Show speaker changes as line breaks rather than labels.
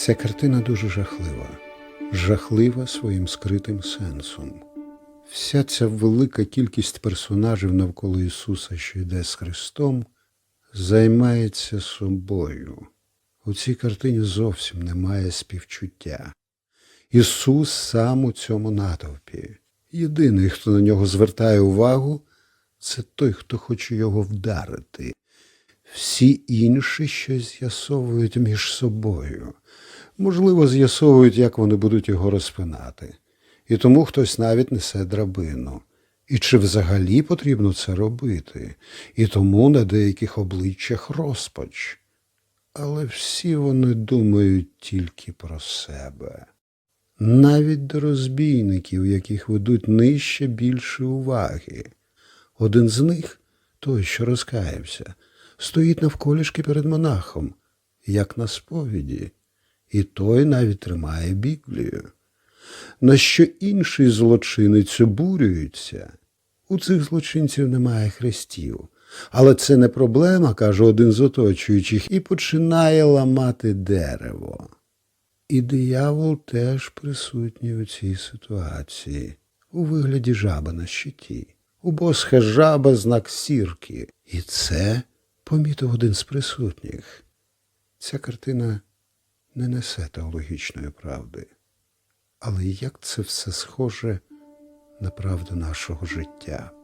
Ця картина дуже жахлива, жахлива своїм скритим сенсом. Вся ця велика кількість персонажів навколо Ісуса, що йде з Христом, займається собою. У цій картині зовсім немає співчуття. Ісус сам у цьому натовпі. Єдиний, хто на нього звертає увагу, це той, хто хоче його вдарити. Всі інші щось з'ясовують між собою. Можливо, з'ясовують, як вони будуть його розпинати. І тому хтось навіть несе драбину. І чи взагалі потрібно це робити? І тому на деяких обличчях розпач. Але всі вони думають тільки про себе. Навіть до розбійників, яких ведуть нижче більше уваги. Один з них, той, що розкаявся, стоїть навколішки перед монахом, як на сповіді, і той навіть тримає Біблію. На що інший злочинець обурюється. У цих злочинців немає хрестів. Але це не проблема, каже один з оточуючих, і починає ламати дерево. І диявол теж присутній у цій ситуації, у вигляді жаби на щиті. У босха жаба знак сірки. І це помітив один з присутніх. Ця картина не несе теологічної правди. Але як це все схоже на правду нашого життя?